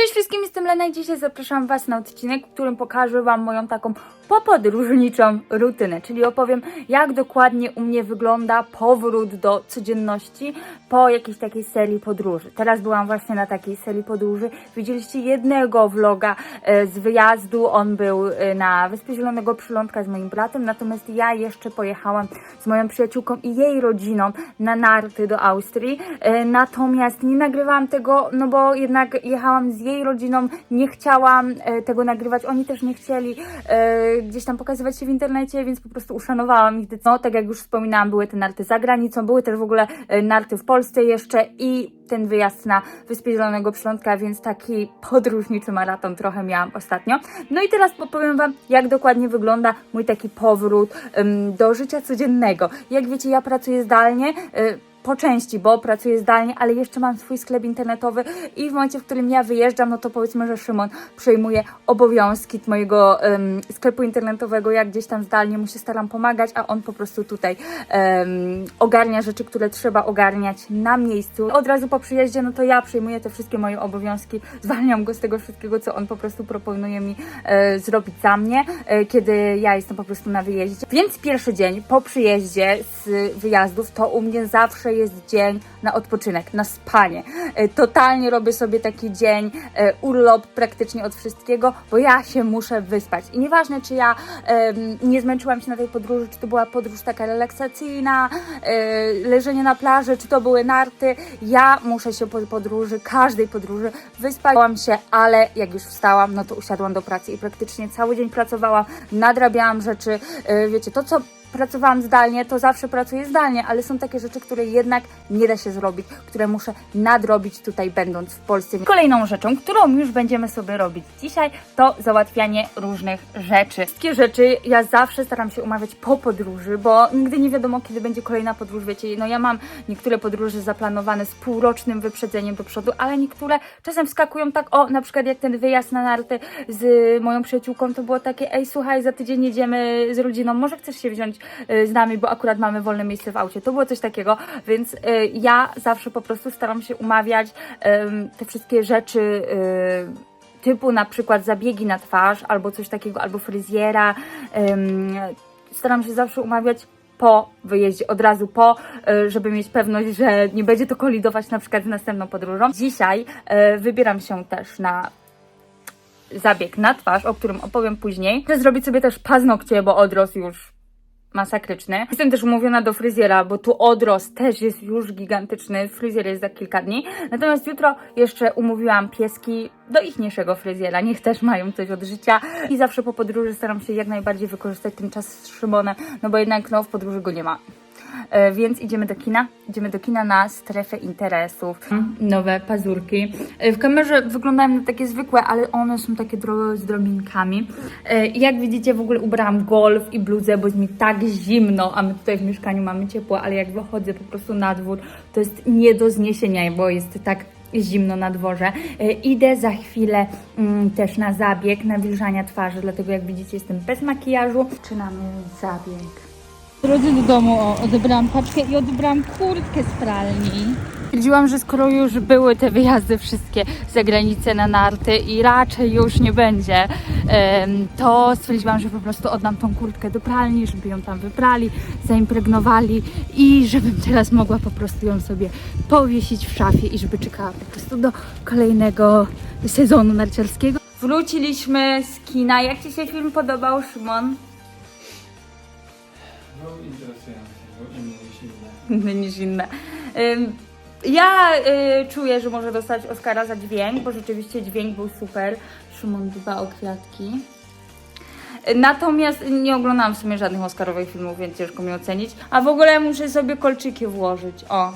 Cześć wszystkim, jestem Lena i dzisiaj zapraszam Was na odcinek, w którym pokażę Wam moją taką popodróżniczą rutynę, czyli opowiem jak dokładnie u mnie wygląda powrót do codzienności po jakiejś takiej serii podróży. Teraz byłam właśnie na takiej serii podróży. Widzieliście jednego vloga e, z wyjazdu, on był e, na Wyspie Zielonego Przylądka z moim bratem, natomiast ja jeszcze pojechałam z moją przyjaciółką i jej rodziną na narty do Austrii, e, natomiast nie nagrywałam tego, no bo jednak jechałam z jej rodziną, nie chciałam e, tego nagrywać, oni też nie chcieli e, gdzieś tam pokazywać się w internecie, więc po prostu uszanowałam ich decyzję. No, tak jak już wspominałam, były te narty za granicą, były też w ogóle e, narty w Polsce jeszcze i ten wyjazd na Wyspie Zielonego Przylądka, więc taki podróżniczy maraton trochę miałam ostatnio. No i teraz opowiem Wam, jak dokładnie wygląda mój taki powrót em, do życia codziennego. Jak wiecie, ja pracuję zdalnie, e, po części, bo pracuję zdalnie, ale jeszcze mam swój sklep internetowy i w momencie, w którym ja wyjeżdżam, no to powiedzmy, że Szymon przejmuje obowiązki mojego em, sklepu internetowego, jak gdzieś tam zdalnie mu się staram pomagać, a on po prostu tutaj em, ogarnia rzeczy, które trzeba ogarniać na miejscu. Od razu po przyjeździe, no to ja przejmuję te wszystkie moje obowiązki, zwalniam go z tego wszystkiego, co on po prostu proponuje mi e, zrobić za mnie, e, kiedy ja jestem po prostu na wyjeździe. Więc pierwszy dzień po przyjeździe z wyjazdów to u mnie zawsze jest dzień na odpoczynek, na spanie. E, Totalnie robię sobie taki dzień, e, urlop praktycznie od wszystkiego, bo ja się muszę wyspać. I nieważne, czy ja nie zmęczyłam się na tej podróży, czy to była podróż taka relaksacyjna, e, leżenie na plaży, czy to były narty, ja muszę się po podróży, każdej podróży wyspałam się, ale jak już wstałam, no to usiadłam do pracy i praktycznie cały dzień pracowałam, nadrabiałam rzeczy, wiecie, to co pracowałam zdalnie, to zawsze pracuję zdalnie, ale są takie rzeczy, które jednak nie da się zrobić, które muszę nadrobić tutaj będąc w Polsce. Kolejną rzeczą, którą już będziemy sobie robić dzisiaj, to załatwianie różnych rzeczy. Wszystkie rzeczy ja zawsze staram się umawiać po podróży, bo nigdy nie wiadomo, kiedy będzie kolejna podróż, wiecie, no ja mam niektóre podróże zaplanowane z półrocznym wyprzedzeniem do przodu, ale niektóre czasem wskakują tak, o, na przykład jak ten wyjazd na narty z moją przyjaciółką, to było takie, ej, słuchaj, za tydzień jedziemy z rodziną, może chcesz się wziąć z nami, bo akurat mamy wolne miejsce w aucie. To było coś takiego, więc y, ja zawsze po prostu staram się umawiać te wszystkie rzeczy y, typu na przykład zabiegi na twarz albo coś takiego, albo fryzjera. Staram się zawsze umawiać po wyjeździe, od razu po, y, żeby mieć pewność, że nie będzie to kolidować na przykład z następną podróżą. Dzisiaj y, wybieram się też na zabieg na twarz, o którym opowiem później. Chcę zrobić sobie też paznokcie, bo odrost już masakryczny. Jestem też umówiona do fryzjera, bo tu odrost też jest już gigantyczny. Fryzjer jest za kilka dni. Natomiast jutro jeszcze umówiłam pieski do ichniejszego fryzjera. Niech też mają coś od życia. I zawsze po podróży staram się jak najbardziej wykorzystać ten czas z Szymonem, no bo jednak no, w podróży go nie ma. E, więc idziemy do kina. Idziemy do kina na strefę interesów. Nowe pazurki. E, w kamerze wyglądają na takie zwykłe, ale one są takie z drobinkami. E, i jak widzicie, w ogóle ubrałam golf i bluzę, bo jest mi tak zimno, a my tutaj w mieszkaniu mamy ciepło, ale jak wychodzę po prostu na dwór, to jest nie do zniesienia, bo jest tak zimno na dworze. Idę za chwilę mm, też na zabieg nawilżania twarzy, dlatego jak widzicie jestem bez makijażu. Zaczynamy zabieg. Drodzy do domu, odebrałam paczkę i odebrałam kurtkę z pralni. Stwierdziłam, że skoro już były te wyjazdy wszystkie za granicę na narty i raczej już nie będzie, to stwierdziłam, że po prostu oddam tą kurtkę do pralni, żeby ją tam wyprali, zaimpregnowali i żebym teraz mogła po prostu ją sobie powiesić w szafie i żeby czekała po prostu do kolejnego sezonu narciarskiego. Wróciliśmy z kina. Jak Ci się film podobał, Szymon? No niż inne. inne niż inne. Ja y, czuję, że może dostać Oscara za dźwięk, bo rzeczywiście dźwięk był super. Szymon dba o Natomiast nie oglądałam w sumie żadnych Oscarowych filmów, więc ciężko mi ocenić. A w ogóle muszę sobie kolczyki włożyć. O,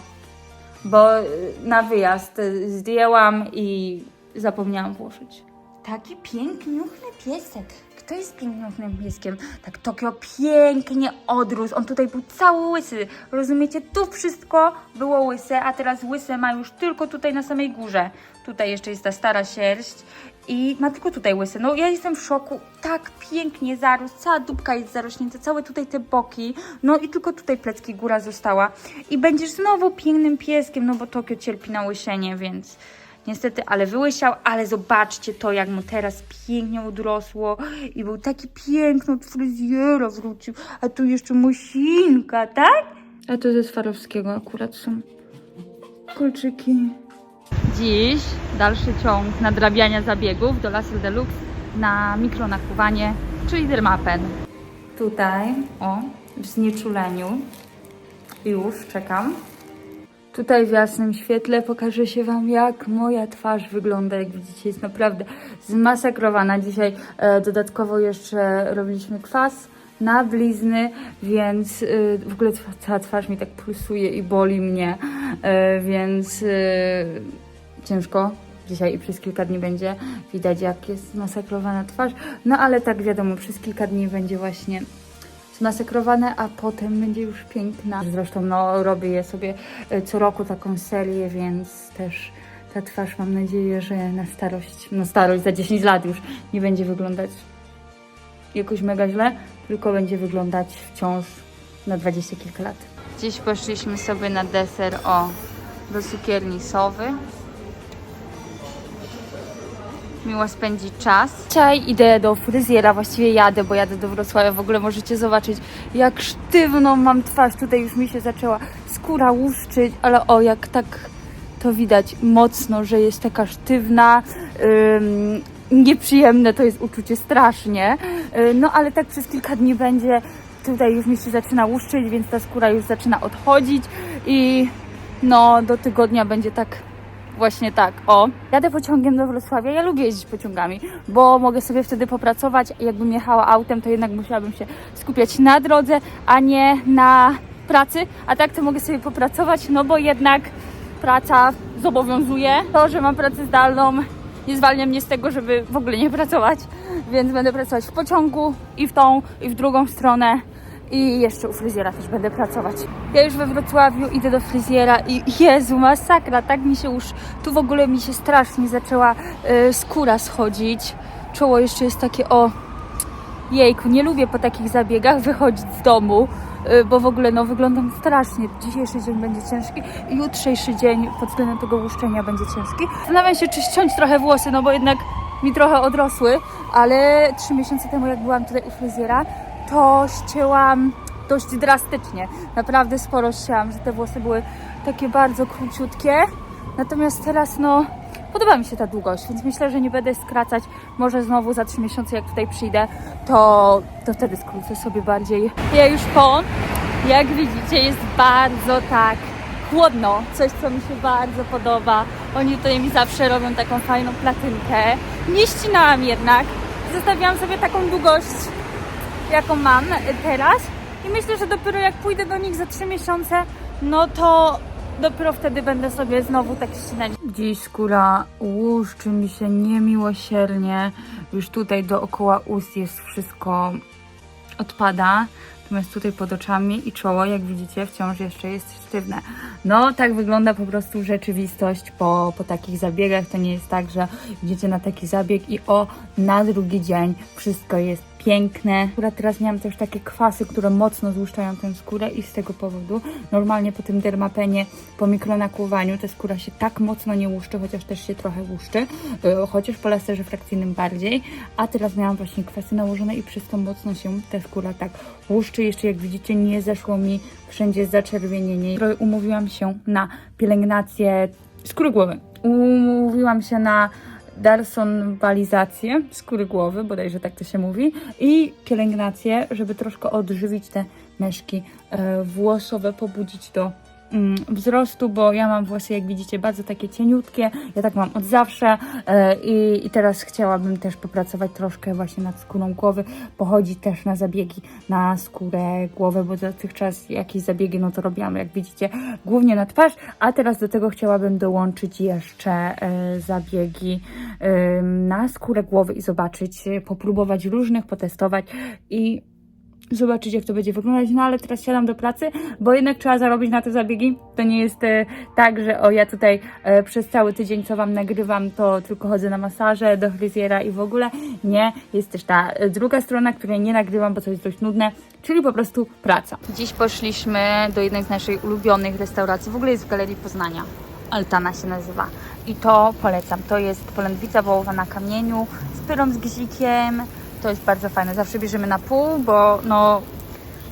bo y, na wyjazd y, zdjęłam i zapomniałam włożyć. Taki piękniuchny piesek. Kto jest piękniuchnym pieskiem? Tak Tokio pięknie odrósł. On tutaj był cały łysy. Rozumiecie? Tu wszystko było łyse, a teraz łyse ma już tylko tutaj na samej górze. Tutaj jeszcze jest ta stara sierść i ma tylko tutaj łysy. No ja jestem w szoku. Tak pięknie zarósł. Cała dupka jest zarośnięta, całe tutaj te boki. No i tylko tutaj plecki góra została. I będziesz znowu pięknym pieskiem, no bo Tokio cierpi na łysienie, więc niestety, ale wyłysiał, ale zobaczcie to, jak mu teraz pięknie odrosło i był taki piękny od fryzjera wrócił, a tu jeszcze musinka, tak? A to ze Swarowskiego akurat są kolczyki. Dziś dalszy ciąg nadrabiania zabiegów do Laser Deluxe na mikronakuwanie, czyli Dermapen. Tutaj, o, w znieczuleniu. Już czekam. Tutaj w jasnym świetle pokaże się Wam, jak moja twarz wygląda. Jak widzicie, jest naprawdę zmasakrowana. Dzisiaj e, dodatkowo jeszcze robiliśmy kwas na blizny, więc e, w ogóle cała twarz mi tak pulsuje i boli mnie, e, więc e, ciężko. Dzisiaj i przez kilka dni będzie widać, jak jest zmasakrowana twarz. No ale tak wiadomo, przez kilka dni będzie właśnie zmasakrowane, a potem będzie już piękna. Zresztą no, robię je sobie e, co roku taką serię, więc też ta twarz mam nadzieję, że na starość, no starość za 10 lat już nie będzie wyglądać jakoś mega źle, tylko będzie wyglądać wciąż na dwadzieścia kilka lat. Dziś poszliśmy sobie na deser o do cukierni Sowy. Miło spędzić czas. Dzisiaj idę do fryzjera, właściwie jadę, bo jadę do Wrocławia. W ogóle możecie zobaczyć, jak sztywną mam twarz. Tutaj już mi się zaczęła skóra łuszczyć, ale o, jak tak to widać mocno, że jest taka sztywna. Ym, nieprzyjemne to jest uczucie strasznie. Yy, no ale tak przez kilka dni będzie. Tutaj już mi się zaczyna łuszczyć, więc ta skóra już zaczyna odchodzić i no do tygodnia będzie tak Właśnie tak, o. Jadę pociągiem do Wrocławia. Ja lubię jeździć pociągami, bo mogę sobie wtedy popracować. Jakbym jechała autem, to jednak musiałabym się skupiać na drodze, a nie na pracy. A tak to mogę sobie popracować, no bo jednak praca zobowiązuje. To, że mam pracę zdalną, nie zwalnia mnie z tego, żeby w ogóle nie pracować. Więc będę pracować w pociągu i w tą, i w drugą stronę. I jeszcze u fryzjera też będę pracować. Ja już we Wrocławiu idę do fryzjera i Jezu, masakra, tak mi się już, tu w ogóle mi się strasznie zaczęła y, skóra schodzić. Czoło jeszcze jest takie, o, jejku, nie lubię po takich zabiegach wychodzić z domu, y, bo w ogóle no wyglądam strasznie. Dzisiejszy dzień będzie ciężki jutrzejszy dzień pod względem tego łuszczenia będzie ciężki. Zastanawiam się, czy ściąć trochę włosy, no bo jednak mi trochę odrosły, ale trzy miesiące temu jak byłam tutaj u fryzjera, to ścięłam dość drastycznie. Naprawdę sporo ścięłam, że te włosy były takie bardzo króciutkie. Natomiast teraz no podoba mi się ta długość, więc myślę, że nie będę skracać. Może znowu za trzy miesiące jak tutaj przyjdę, to, to wtedy skrócę sobie bardziej. Ja już po, jak widzicie, jest bardzo tak chłodno. Coś, co mi się bardzo podoba. Oni tutaj mi zawsze robią taką fajną platynkę. Nie ścinałam jednak. Zostawiłam sobie taką długość jaką mam teraz i myślę, że dopiero jak pójdę do nich za 3 miesiące, no to dopiero wtedy będę sobie znowu tak ścinać. Dziś skóra łuszczy mi się niemiłosiernie, już tutaj dookoła ust jest wszystko odpada, natomiast tutaj pod oczami i czoło, jak widzicie, wciąż jeszcze jest sztywne. No, tak wygląda po prostu rzeczywistość po, po takich zabiegach. To nie jest tak, że idziecie na taki zabieg i o, na drugi dzień wszystko jest piękne. Akurat teraz miałam też takie kwasy, które mocno złuszczają tę skórę i z tego powodu normalnie po tym dermapenie, po mikronakłuwaniu ta skóra się tak mocno nie łuszczy, chociaż też się trochę łuszczy, yy, chociaż po laserze frakcyjnym bardziej, a teraz miałam właśnie kwasy nałożone i przez to mocno się ta skóra tak łuszczy. Jeszcze jak widzicie nie zeszło mi wszędzie zaczerwienienie. Umówiłam się na pielęgnację skóry głowy. Umówiłam się na darsonwalizację skóry głowy, bodajże tak to się mówi, i pielęgnację, żeby troszkę odżywić te meszki e, włosowe, pobudzić do wzrostu, bo ja mam włosy, jak widzicie, bardzo takie cieniutkie. Ja tak mam od zawsze e, i, i teraz chciałabym też popracować troszkę właśnie nad skórą głowy, pochodzić też na zabiegi na skórę głowy, bo dotychczas jakieś zabiegi, no to robiłam, jak widzicie, głównie na twarz, a teraz do tego chciałabym dołączyć jeszcze e, zabiegi e, na skórę głowy i zobaczyć, popróbować różnych, potestować i zobaczyć, jak to będzie wyglądać. No ale teraz siadam do pracy, bo jednak trzeba zarobić na te zabiegi. To nie jest e, tak, że o ja tutaj e, przez cały tydzień, co Wam nagrywam, to tylko chodzę na masaże, do fryzjera i w ogóle. Nie, jest też ta e, druga strona, której nie nagrywam, bo to jest dość nudne, czyli po prostu praca. Dziś poszliśmy do jednej z naszych ulubionych restauracji. W ogóle jest w Galerii Poznania. Altana się nazywa. I to polecam. To jest polędwica wołowa na kamieniu z pyrą z gzikiem. To jest bardzo fajne. Zawsze bierzemy na pół, bo no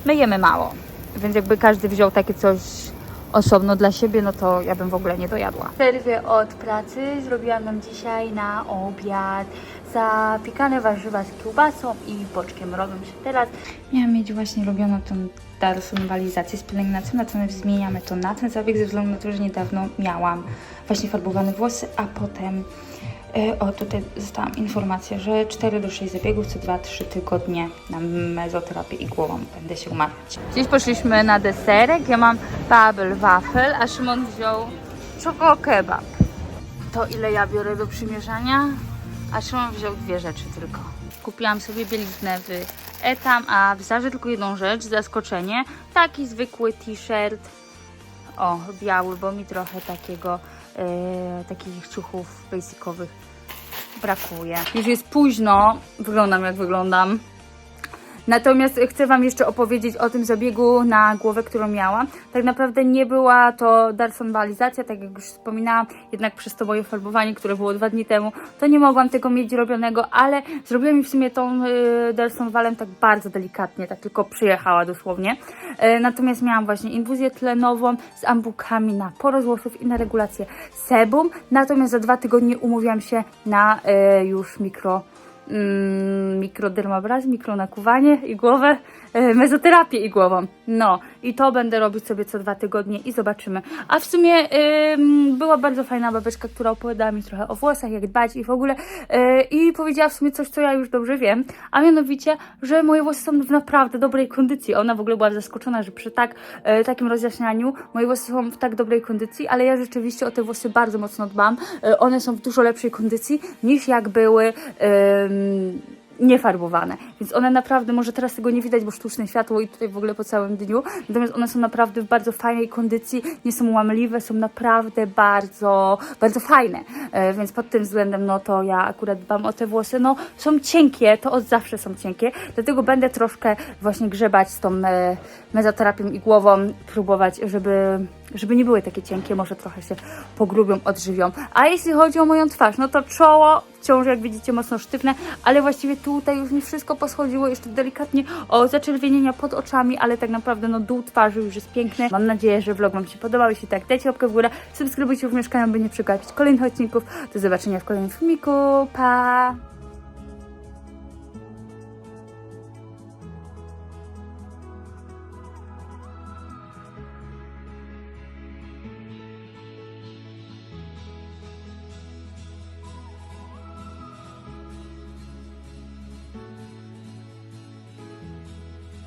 my jemy mało. Więc jakby każdy wziął takie coś osobno dla siebie, no to ja bym w ogóle nie dojadła. W przerwie od pracy zrobiłam nam dzisiaj na obiad zapiekane warzywa z kiełbasą i boczkiem. Robią się teraz. Miałam mieć właśnie robioną tą personalizację z pielęgnacją, natomiast zmieniamy to na ten zabieg ze względu na to, że niedawno miałam właśnie farbowane włosy, a potem o tutaj dostałam informację, że 4 do 6 zabiegów co 2-3 tygodnie na mezoterapię i głową będę się umawiać. Dziś poszliśmy na deserek, ja mam bubble waffle, a Szymon wziął czoko kebab. To ile ja biorę do przymierzania? A Szymon wziął dwie rzeczy tylko. Kupiłam sobie bieliznę w Etam, a w Zarze tylko jedną rzecz, zaskoczenie. Taki zwykły t-shirt, o, biały, bo mi trochę takiego, e, takich ciuchów basicowych brakuje. Już jest późno, wyglądam jak wyglądam. Natomiast chcę Wam jeszcze opowiedzieć o tym zabiegu na głowę, którą miałam. Tak naprawdę nie była to darsonwalizacja, tak jak już wspominałam, jednak przez to moje farbowanie, które było dwa dni temu, to nie mogłam tego mieć robionego, ale zrobiłam mi w sumie tą y, darsonwalem tak bardzo delikatnie, tak tylko przyjechała dosłownie. E, natomiast miałam właśnie infuzję tlenową z ambukami na porost włosów i na regulację sebum. Natomiast za dwa tygodnie umówiłam się na e, już mikro mikrodermabraz, mikronakuwanie i głowę, e, mezoterapię i głową. No i to będę robić sobie co dwa tygodnie i zobaczymy. A w sumie ym, była bardzo fajna babeczka, która opowiadała mi trochę o włosach, jak dbać i w ogóle e, i powiedziała w sumie coś, co ja już dobrze wiem, a mianowicie, że moje włosy są w naprawdę dobrej kondycji. Ona w ogóle była zaskoczona, że przy tak, e, takim rozjaśnianiu moje włosy są w tak dobrej kondycji, ale ja rzeczywiście o te włosy bardzo mocno dbam. E, one są w dużo lepszej kondycji niż jak były em, niefarbowane. Więc one naprawdę, może teraz tego nie widać, bo sztuczne światło i tutaj w ogóle po całym dniu, natomiast one są naprawdę w bardzo fajnej kondycji, nie są łamliwe, są naprawdę bardzo, bardzo fajne. E, więc pod tym względem, no to ja akurat dbam o te włosy. No, są cienkie, to od zawsze są cienkie, dlatego będę troszkę właśnie grzebać z tą e, mezoterapią i głową, próbować, żeby żeby nie były takie cienkie, może trochę się pogrubią, odżywią. A jeśli chodzi o moją twarz, no to czoło wciąż, jak widzicie, mocno sztywne, ale właściwie tutaj już mi wszystko poschodziło, jeszcze delikatnie o zaczerwienienia pod oczami, ale tak naprawdę no dół twarzy już jest piękny. Mam nadzieję, że vlog Wam się podobał. Jeśli tak, dajcie łapkę w górę, subskrybujcie również kanał, by nie przegapić kolejnych odcinków. Do zobaczenia w kolejnym filmiku. Pa!